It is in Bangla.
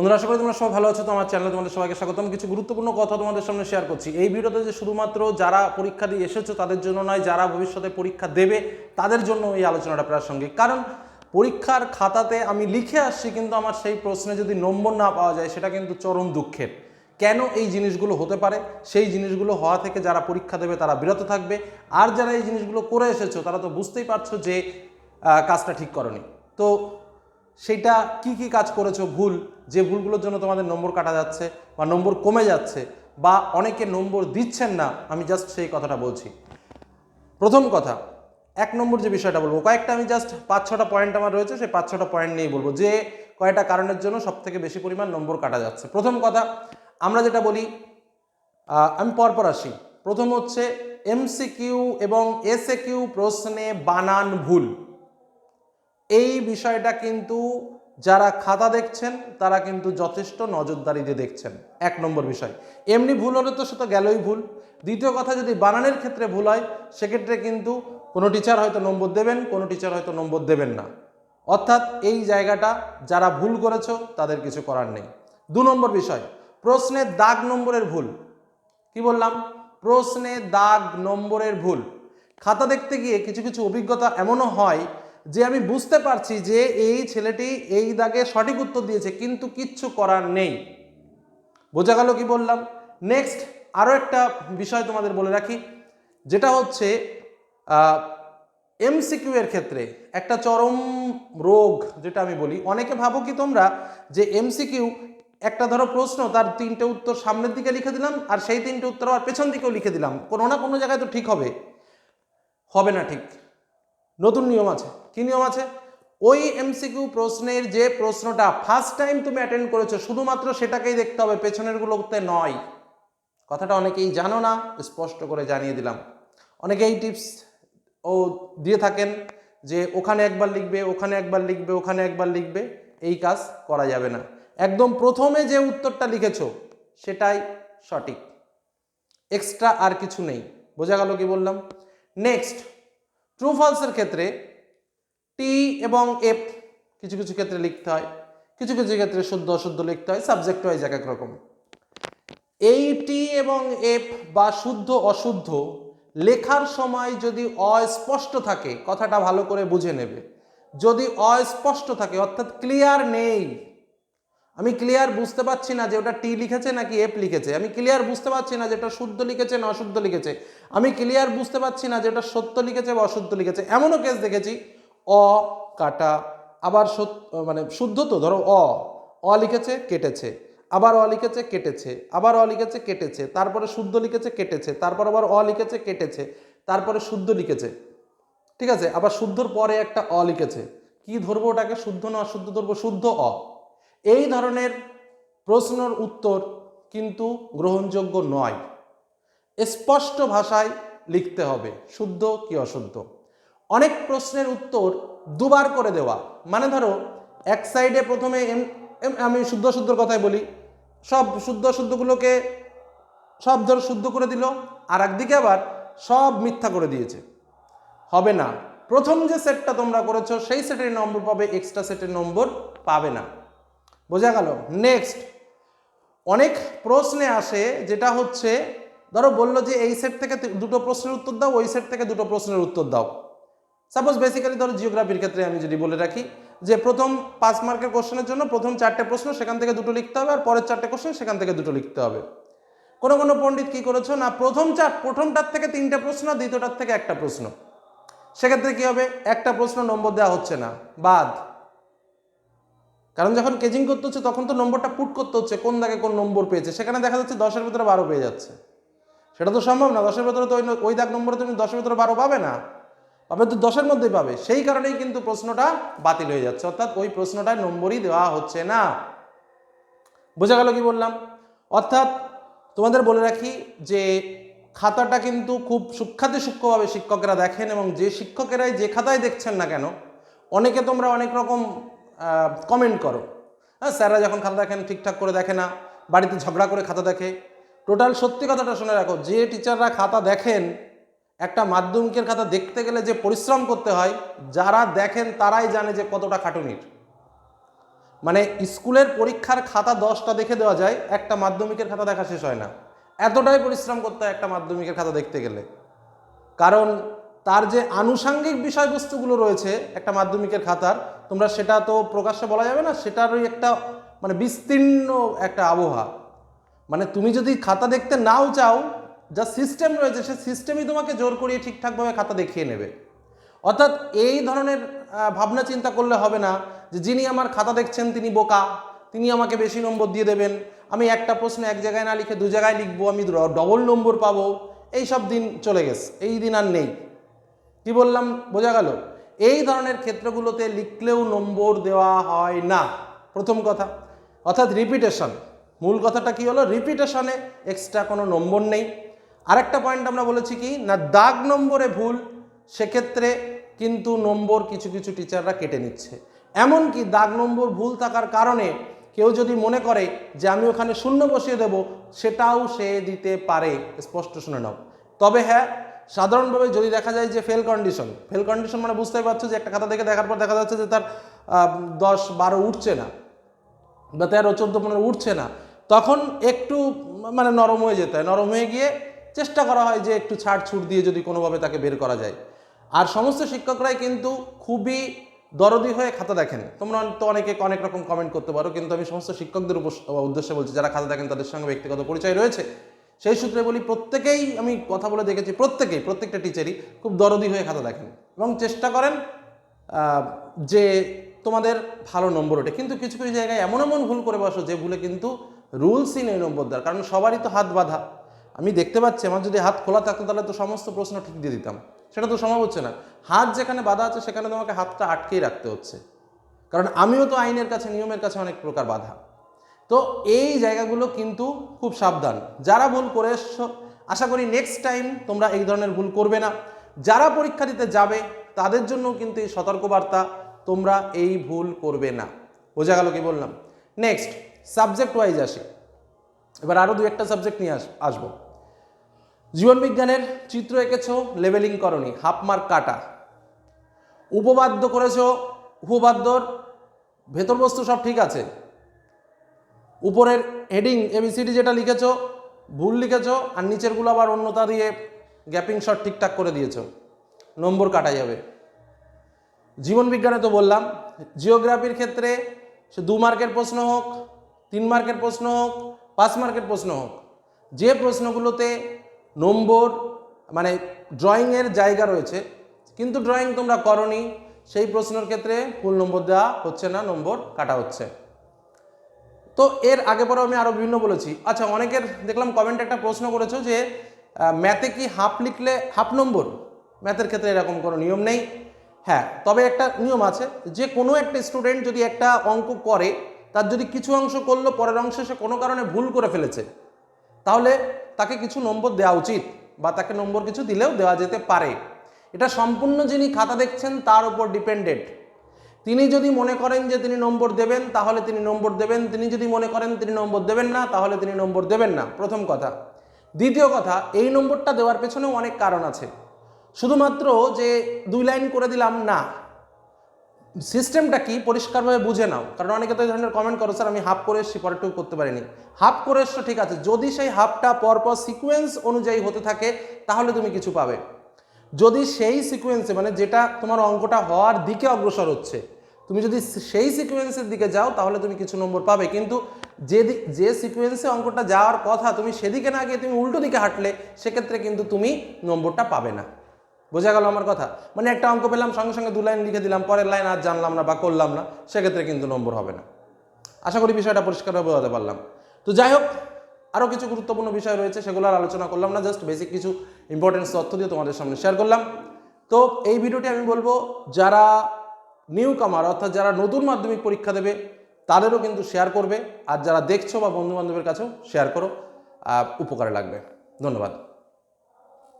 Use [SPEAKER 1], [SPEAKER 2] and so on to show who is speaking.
[SPEAKER 1] বন্ধুরা, আশা করি তোমরা সবাই ভালো আছো। তো আমার চ্যানেলে তোমাদের সবাইকে স্বাগতম। কিছু গুরুত্বপূর্ণ কথা তোমাদের সামনে শেয়ার করছি। এই ভিডিওতে যে শুধুমাত্র যারা পরীক্ষা দিয়ে এসেছ, তাদের জন্য নয়, যারা ভবিষ্যতে পরীক্ষা দেবে, তাদের জন্য এই আলোচনাটা প্রাসঙ্গিক কারণ পরীক্ষার খাতাতে আমি লিখে আসছি, কিন্তু আমার সেই প্রশ্নে যদি নম্বর না পাওয়া যায়, সেটা কিন্তু চরম দুঃখের। কেন এই জিনিসগুলো হতে পারে? সেই জিনিসগুলো হওয়া থেকে যারা পরীক্ষা দেবে, তারা বিরত থাকবে। আর যারা এই জিনিসগুলো করে এসেছ, তারা তো বুঝতেই পারছ যে কাজটা ঠিক করনি। তো সেইটা কি কি কাজ করেছ ভুল? যে ভুলগুলোর জন্য তোমাদের নম্বর কাটা যাচ্ছে বা নম্বর কমে যাচ্ছে বা অনেকে নম্বর দিচ্ছেন না, আমি জাস্ট সেই কথাটা বলছি। প্রথম কথা, এক নম্বর যে বিষয়টা বলব, কয়েকটা আমি জাস্ট পাঁচ ছটা পয়েন্ট আমার রয়েছে, সেই পাঁচ ছটা পয়েন্ট নিয়েই বলব। যে কয়েকটা কারণের জন্য সব থেকে বেশি পরিমাণ নম্বর কাটা যাচ্ছে। প্রথম কথা, আমরা যেটা বলি আমি পরপর আসি। প্রথম হচ্ছে এমসিকিউ এবং এসএ কিউ প্রশ্নে বানান ভুল। এই বিষয়টা কিন্তু যারা খাতা দেখছেন, তারা কিন্তু যথেষ্ট নজরদারি দিয়ে দেখছেন। এক নম্বর বিষয়। এমনি ভুল হলে তো সেটা গেলই ভুল। দ্বিতীয় কথা, যদি বানানের ক্ষেত্রে ভুল হয়, সেক্ষেত্রে কিন্তু কোনো টিচার হয়তো নম্বর দেবেন, কোনো টিচার হয়তো নম্বর দেবেন না। অর্থাৎ এই জায়গাটা যারা ভুল করেছ, তাদের কিছু করার নেই। দু নম্বর বিষয় প্রশ্নের দাগ নম্বরের ভুল। কি বললাম? প্রশ্নে দাগ নম্বরের ভুল। খাতা দেখতে গিয়ে কিছু কিছু অভিজ্ঞতা এমনও হয় যে আমি বুঝতে পারছি যে এই ছেলেটি এই দাগে সঠিক উত্তর দিয়েছে, কিন্তু কিচ্ছু করার নেই। বোঝা গেল কি বললাম? নেক্সট আরও একটা বিষয় তোমাদের বলে রাখি, যেটা হচ্ছে এমসিকিউ এর ক্ষেত্রে একটা চরম রোগ, যেটা আমি বলি, অনেকে ভাবো কি তোমরা যে এমসিকিউ একটা ধরো প্রশ্ন, তার তিনটে উত্তর সামনের দিকে লিখে দিলাম, আর সেই তিনটে উত্তর আবার পেছন দিকেও লিখে দিলাম। কোনো না কোনো জায়গায় তো ঠিক হবে। হবে না ঠিক। নতুন নিয়ম আছে। কি নিয়ম আছে? ওই এমসিকিউ প্রশ্নের যে প্রশ্নটা ফার্স্ট টাইম তুমি অ্যাটেন্ড করেছ, শুধুমাত্র সেটাকেই দেখতে হবে পেছনেরগুলোতে নয়। কথাটা অনেকেই জানো না, স্পষ্ট করে জানিয়ে দিলাম। অনেকে এই টিপস ও দিয়ে থাকেন যে ওখানে একবার লিখবে, ওখানে একবার লিখবে, ওখানে একবার লিখবে, এই কাজ করা যাবে না। একদম প্রথমে যে উত্তরটা লিখেছো, সেটাই সঠিক। এক্সট্রা আর কিছু নেই। বোঝা গেল কি বললাম? নেক্সট ট্রু ফলসের ক্ষেত্রে টি এবং এফ কিছু কিছু ক্ষেত্রে লিখতে হয়, কিছু কিছু ক্ষেত্রে শুদ্ধ অশুদ্ধ লিখতে হয় সাবজেক্ট ওয়াইজ এক এক রকম। এই টি এবং এফ বা শুদ্ধ অশুদ্ধ লেখার সময় যদি অস্পষ্ট থাকে, কথাটা ভালো করে বুঝে নেবে। যদি অস্পষ্ট থাকে, অর্থাৎ ক্লিয়ার নেই আমি ক্লিয়ার বুঝতে পারছি না যে ওটা টি লিখেছে নাকি এফ লিখেছে। আমি ক্লিয়ার বুঝতে পারছি না যে ওটা শুদ্ধ লিখেছে না অশুদ্ধ লিখেছে। আমি ক্লিয়ার বুঝতে পারছি না যে ওটা সত্য লিখেছে বা অশুদ্ধ লিখেছে। এমনও কেস দেখেছি। অ, কাটা, আবার মানে শুদ্ধ তো, ধরো অ। অ লিখেছে, কেটেছে। আবার অ লিখেছে, কেটেছে। আবার অ লিখেছে, কেটেছে। তারপরে শুদ্ধ লিখেছে, কেটেছে। তারপর আবার অ লিখেছে, কেটেছে। তারপরে শুদ্ধ লিখেছে। ঠিক আছে? আবার শুদ্ধর পরে একটা অ লিখেছে। কি ধরবো ওটাকে? শুদ্ধ না অশুদ্ধ ধরবো? শুদ্ধ অ। এই ধরনের প্রশ্নর উত্তর কিন্তু গ্রহণযোগ্য নয়। স্পষ্ট ভাষায় লিখতে হবে, শুদ্ধ কি অশুদ্ধ? অনেক প্রশ্নের উত্তর দুবার করে দেওয়া। মানে ধরো, এক সাইডে প্রথমে আমি শুদ্ধ শুদ্ধর কথাই বলি। সব শুদ্ধ শুদ্ধগুলোকে সব ধরো শুদ্ধ করে দিল, আর একদিকে আবার সব মিথ্যা করে দিয়েছে। হবে না। প্রথম যে সেটটা তোমরা করেছ, সেই সেটের নম্বর পাবে এক্সট্রা সেটের নম্বর পাবে না। বোঝা গেল? নেক্সট অনেক প্রশ্নে আসে যেটা হচ্ছে, ধরো বলল যে এই সেট থেকে দুটো প্রশ্নের উত্তর দাও, ওই সেট থেকে দুটো প্রশ্নের উত্তর দাও। সাপোজ বেসিক্যালি ধরো জিওগ্রাফির ক্ষেত্রে আমি যদি বলে রাখি যে প্রথম পাঁচ মার্কের কোশ্চেনের জন্য প্রথম চারটে প্রশ্ন সেখান থেকে দুটো লিখতে হবে আর পরের চারটে কোশ্চেন সেখান থেকে দুটো লিখতে হবে। কোনো কোনো পণ্ডিত কি করেছ? না, প্রথম চার প্রথমটার থেকে তিনটে প্রশ্ন, দ্বিতীয়টার থেকে একটা প্রশ্ন। সেক্ষেত্রে কী হবে? একটা প্রশ্ন নম্বর দেওয়া হচ্ছে না। বাদ। কারণ যখন কেজিং করতে হচ্ছে, তখন তো নম্বরটা পুট করতে হচ্ছে, কোন দাগে কোন নম্বর পেয়েছে। সেখানে দেখা যাচ্ছে দশের ভিতরে বারো পেয়ে যাচ্ছে। সেটা তো সম্ভব না, দশের ভেতরে তো ওই ওই দাগ নম্বরে তুমি দশের ভিতরে বারো পাবে না। পাবে তো দশের মধ্যেই পাবে। সেই কারণেই কিন্তু প্রশ্নটা বাতিল হয়ে যাচ্ছে। অর্থাৎ ওই প্রশ্নটায় নম্বরই দেওয়া হচ্ছে না। বোঝা গেল কি বললাম? অর্থাৎ তোমাদের বলে রাখি যে খাতাটা কিন্তু খুব সূক্ষাতি সূক্ষ্মভাবে শিক্ষকেরা দেখেন এবং যে শিক্ষকেরাই যে খাতায় দেখছেন না কেন, অনেকে তোমরা অনেক রকম কমেন্ট করো। হ্যাঁ স্যাররা যখন খাতা দেখেন, ঠিকঠাক করে দেখে না, বাড়িতে ঝগড়া করে খাতা দেখে। টোটাল সত্যি কথাটা শুনে রাখো, যে টিচাররা খাতা দেখেন, একটা মাধ্যমিকের খাতা দেখতে গেলে যে পরিশ্রম করতে হয়, যারা দেখেন তারাই জানে যে কতটা খাটুনির। মানে স্কুলের পরীক্ষার খাতা দশটা দেখে দেওয়া যায়, একটা মাধ্যমিকের খাতা দেখা শেষ হয় না। এতটাই পরিশ্রম করতে হয় একটা মাধ্যমিকের খাতা দেখতে গেলে। কারণ তার যে আনুষাঙ্গিক বিষয়বস্তুগুলো রয়েছে একটা মাধ্যমিকের খাতার, তোমরা সেটা তো প্রকাশ্যে বলা যাবে না, সেটারই একটা মানে বিস্তীর্ণ একটা আবহাওয়া। মানে তুমি যদি খাতা দেখতে নাও চাও, যা সিস্টেম রয়েছে, সে সিস্টেমই তোমাকে জোর করিয়ে ঠিকঠাকভাবে খাতা দেখিয়ে নেবে। অর্থাৎ এই ধরনের ভাবনা চিন্তা করলে হবে না যে যিনি আমার খাতা দেখছেন তিনি বোকা, তিনি আমাকে বেশি নম্বর দিয়ে দেবেন, আমি একটা প্রশ্ন এক জায়গায় না লিখে দু জায়গায় লিখব, আমি ডবল নম্বর পাবো এই সব দিন চলে গেছে, এই দিন আর নেই। কি বললাম? বোঝা গেল? এই ধরনের ক্ষেত্রগুলোতে লিখলেও নম্বর দেওয়া হয় না। প্রথম কথা। অর্থাৎ রিপিটেশন মূল কথাটা কি হলো? রিপিটেশনে এক্সট্রা কোনো নম্বর নেই। আরেকটা পয়েন্ট আমরা বলেছি কি? না, দাগ নম্বরে ভুল, সেক্ষেত্রে কিন্তু নম্বর কিছু কিছু টিচাররা কেটে নিচ্ছে। এমনকি দাগ নম্বর ভুল থাকার কারণে কেউ যদি মনে করে যে আমি ওখানে শূন্য বসিয়ে দেব, সেটাও সে দিতে পারে। স্পষ্ট শুনে নাও। তবে হ্যাঁ সাধারণভাবে যদি দেখা যায় যে ফেল কন্ডিশন ফেল কন্ডিশন মানে বুঝতেই পারছ যে একটা খাতা দেখে দেখার পর দেখা যাচ্ছে যে তার দশ বারো উঠছে না বা তেরো, চোদ্দ, পনেরো উঠছে না, তখন একটু মানে নরম হয়ে যেতে হয়। নরম হয়ে গিয়ে চেষ্টা করা হয় যে একটু ছাড় ছুট দিয়ে যদি কোনোভাবে তাকে বের করা যায়। আর সমস্ত শিক্ষকরাই কিন্তু খুবই দরদি হয়ে খাতা দেখেন। তোমরা তো অনেকে অনেক রকম কমেন্ট করতে পারো, কিন্তু আমি সমস্ত শিক্ষকদের উদ্দেশ্যে বলছি, যারা খাতা দেখেন তাদের সঙ্গে ব্যক্তিগত পরিচয় রয়েছে। সেই সূত্রে বলি প্রত্যেকেই, আমি কথা বলে দেখেছি, প্রত্যেকেই, প্রত্যেকটা টিচারই খুব দরদি হয়ে খাতা দেখেন এবং চেষ্টা করেন যে তোমাদের ভালো নম্বর ওঠে। কিন্তু কিছু কিছু জায়গায় এমন এমন ভুল করে বসো যে ভুলে কিন্তু রুলসই নেই নম্বর দেওয়ার, কারণ সবারই তো হাত বাঁধা। আমি দেখতে পাচ্ছি, আমার যদি হাত খোলা থাকতো তাহলে তো সমস্ত প্রশ্ন ঠিক দিয়ে দিতাম। সেটা তো সম্ভব হচ্ছে না। হাত যেখানে বাধা আছে সেখানে তোমাকে হাতটা আটকেই রাখতে হচ্ছে। কারণ আমিও তো আইনের কাছে, নিয়মের কাছে অনেক প্রকার বাধা। তো এই জায়গাগুলো কিন্তু খুব সাবধান। যারা ভুল করে এসছো আশা করি নেক্সট টাইম তোমরা এই ধরনের ভুল করবে না। যারা পরীক্ষা দিতে যাবে, তাদের জন্য কিন্তু এই সতর্কবার্তা, তোমরা এই ভুল করবে না। বোঝা গেল কি বললাম? নেক্সট সাবজেক্ট ওয়াইজ আসি। এবার আরও দু একটা সাবজেক্ট নিয়ে আস আসব। জীবনবিজ্ঞানের চিত্র এঁকেছো লেভেলিং করনি হাফ মার্ক কাটা। উপবাদ্য করেছ, উপবাদ্যর ভেতর বস্তু সব ঠিক আছে। উপরের হেডিং এবিসিডি যেটা লিখেছ, ভুল লিখেছো, আর নিচেরগুলো আবার অন্যতা দিয়ে গ্যাপিং শট ঠিকঠাক করে দিয়েছ। নম্বর কাটা যাবে জীবন বিজ্ঞানে তো বললাম জিওগ্রাফির ক্ষেত্রে সে দু মার্কের প্রশ্ন হোক, তিন মার্কের প্রশ্ন হোক, পাঁচ মার্কের প্রশ্ন হোক, যে প্রশ্নগুলোতে নম্বর মানে ড্রয়িংয়ের জায়গা রয়েছে, কিন্তু ড্রয়িং তোমরা করনি, সেই প্রশ্নের ক্ষেত্রে ফুল নম্বর দেওয়া হচ্ছে না, নম্বর কাটা হচ্ছে। তো এর আগে পরেও আমি আরও বিভিন্ন বলেছি। আচ্ছা অনেকের দেখলাম কমেন্টে একটা প্রশ্ন করেছ যে ম্যাথে কি হাফ লিখলে হাফ নম্বর ম্যাথের ক্ষেত্রে এরকম কোনো নিয়ম নেই। হ্যাঁ তবে একটা নিয়ম আছে, যে কোনো একটা স্টুডেন্ট যদি একটা অঙ্ক করে, তার যদি কিছু অংশ করল, পরের অংশে সে কোনো কারণে ভুল করে ফেলেছে, তাহলে তাকে কিছু নম্বর দেওয়া উচিত বা তাকে নম্বর কিছু দিলেও দেওয়া যেতে পারে। এটা সম্পূর্ণ যিনি খাতা দেখছেন, তার উপর ডিপেন্ডেন্ট তিনি যদি মনে করেন যে তিনি নম্বর দেবেন, তাহলে তিনি নম্বর দেবেন। তিনি যদি মনে করেন তিনি নম্বর দেবেন না, তাহলে তিনি নম্বর দেবেন না। প্রথম কথা। দ্বিতীয় কথা, এই নম্বরটা দেওয়ার পেছনেও অনেক কারণ আছে। শুধুমাত্র যে দুই লাইন করে দিলাম না, সিস্টেমটা কি পরিষ্কারভাবে বুঝে নাও। কারণ অনেকে তো এই ধরনের কমেন্ট করো, স্যার, আমি হাফ করে এসছি পরেরটুকু করতে পারিনি। হাফ করে এসছো, ঠিক আছে। যদি সেই হাফটা পরপর সিকোয়েন্স অনুযায়ী হতে থাকে, তাহলে তুমি কিছু পাবে। যদি সেই সিকোয়েন্সে মানে যেটা তোমার অঙ্কটা হওয়ার দিকে অগ্রসর হচ্ছে তুমি যদি সেই সিকোয়েন্সের দিকে যাও, তাহলে তুমি কিছু নম্বর পাবে। কিন্তু যে যে সিকোয়েন্সে অঙ্কটা যাওয়ার কথা, তুমি সেদিকে না গিয়ে তুমি উল্টো দিকে হাঁটলে, সেক্ষেত্রে কিন্তু তুমি নম্বরটা পাবে না। বোঝা গেল আমার কথা? মানে একটা অঙ্ক পেলাম, সঙ্গে সঙ্গে দু লাইন লিখে দিলাম, পরের লাইন আর জানলাম না বা করলাম না, সেক্ষেত্রে কিন্তু নম্বর হবে না। আশা করি বিষয়টা পরিষ্কারভাবে বোঝাতে পারলাম। তো যাই হোক আরও কিছু গুরুত্বপূর্ণ বিষয় রয়েছে, সেগুলো আর আলোচনা করলাম না জাস্ট বেসিক কিছু ইম্পর্টেন্স তথ্য দিয়ে তোমাদের সামনে শেয়ার করলাম। তো এই ভিডিওটি আমি বলব, যারা নিউ কামার অর্থাৎ যারা নতুন মাধ্যমিক পরীক্ষা দেবে, তাদেরও কিন্তু শেয়ার করবে। আর যারা দেখছ বা বন্ধুবান্ধবের কাছেও শেয়ার করো। উপকারে লাগবে। ধন্যবাদ।